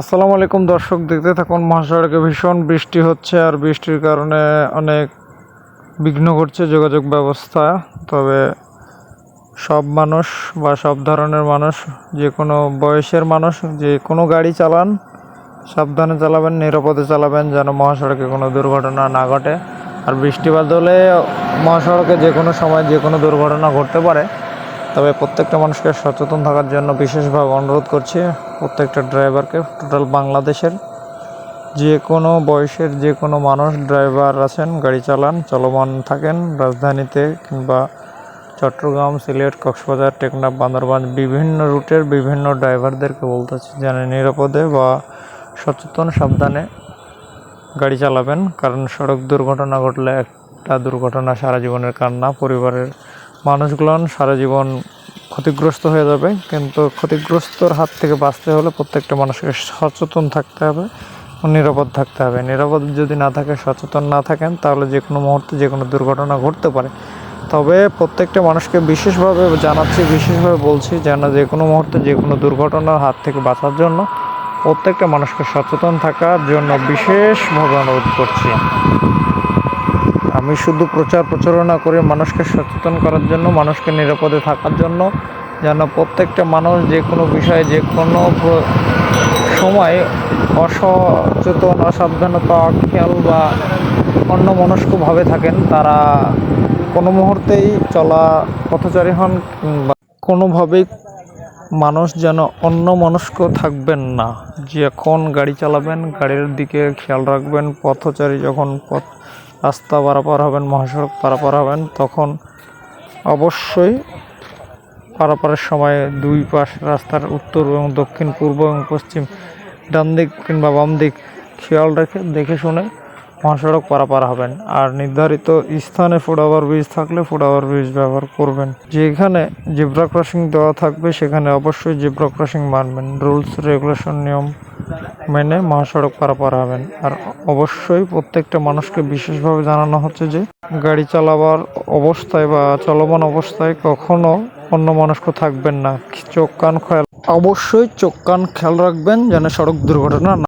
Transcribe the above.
আসসালামু আলাইকুম দর্শক, দেখতে থাকুন মহাসড়কে ভীষণ বৃষ্টি হচ্ছে আর বৃষ্টির কারণে অনেক বিঘ্ন ঘটছে যোগাযোগ ব্যবস্থা। তবে সব মানুষ বা সব ধরনের মানুষ, যে কোনো বয়সের মানুষ, যে কোনো গাড়ি চালান, সাবধানে চালাবেন, নিরাপদে চালাবেন, যেন মহাসড়কে কোনো দুর্ঘটনা না ঘটে। আর বৃষ্টিপাত হলে মহাসড়কে যে কোনো সময় যে কোনো দুর্ঘটনা ঘটতে পারে। তবে প্রত্যেকটা মানুষকে সচেতন থাকার জন্য বিশেষভাবে অনুরোধ করছি প্রত্যেকটা ড্রাইভারকে, টোটাল বাংলাদেশের যে কোনো বয়সের যে কোনো মানুষ, ড্রাইভার আছেন, গাড়ি চালান, চলমান থাকেন, রাজধানীতে কিংবা চট্টগ্রাম, সিলেট, কক্সবাজার, টেকনাফ, বান্দরবান, বিভিন্ন রুটের বিভিন্ন ড্রাইভারদেরকে বলতেছি যেন নিরাপদে বা সচেতন, সাবধানে গাড়ি চালাবেন। কারণ সড়ক দুর্ঘটনা ঘটলে একটা দুর্ঘটনা সারা জীবনের কান্না, পরিবারের মানুষগুলো সারা জীবন ক্ষতিগ্রস্ত হয়ে যাবে, কিন্তু ক্ষতিগ্রস্তর হাত থেকে বাঁচতে হলে প্রত্যেকটা মানুষকে সচেতন থাকতে হবে নিরাপদ থাকতে হবে। নিরাপদ যদি না থাকে, সচেতন না থাকেন, তাহলে যে কোনো মুহূর্তে যে কোনো দুর্ঘটনা ঘটতে পারে। তবে প্রত্যেকটা মানুষকে বিশেষভাবে জানাচ্ছি, বিশেষভাবে বলছি যেন যে কোনো মুহূর্তে যে কোনো দুর্ঘটনার হাত থেকে বাঁচার জন্য প্রত্যেকটা মানুষকে সচেতন থাকার জন্য বিশেষভাবে অনুরোধ করছি। আমি শুধু প্রচার প্রচারণা করে মানুষকে সচেতন করার জন্য, মানুষকে নিরাপদে থাকার জন্য, যেন প্রত্যেকটা মানুষ যে কোনো বিষয়ে, যে কোনো সময় অসচেতন, অসাবধানতা খেয়াল বা অন্য মনস্কভাবে থাকেন, তারা কোনো মুহূর্তেই চলা পথচারী হন কিংবা কোনোভাবেই মানুষ যেন অন্য মনস্ক থাকবেন না। যখন গাড়ি চালাবেন, গাড়ির দিকে খেয়াল রাখবেন, পথচারী যখন পথ রাস্তা পারাপার হবেন, মহাসড়ক পারাপার হবেন, তখন অবশ্যই পারাপারের সময় দুই পাশ রাস্তার উত্তর এবং দক্ষিণ, পূর্ব এবং পশ্চিম, ডান দিক কিংবা বাম দিক খেয়াল রেখে, দেখে শুনে মহাসড়ক পারাপার হবেন। আর নির্ধারিত স্থানে ফুটওভার ব্রিজ থাকলে ফুটওভার ব্রিজ ব্যবহার করবেন। যেখানে জেব্রা ক্রসিং দেওয়া থাকবে, সেখানে অবশ্যই জেব্রা ক্রসিং মানবেন। রুলস রেগুলেশন নিয়ম মেনে মহাসড়ক পারাপার হবেন। আর অবশ্যই প্রত্যেকটা মানুষকে বিশেষভাবে জানানো হচ্ছে যে, গাড়ি চালাবার অবস্থায় বা চলমান অবস্থায় কখনো অন্য মানুষকে থাকবেন না। চোখ, কান, খেয়াল অবশ্যই চোখ, কান, খেয়াল রাখবেন যেন সড়ক দুর্ঘটনা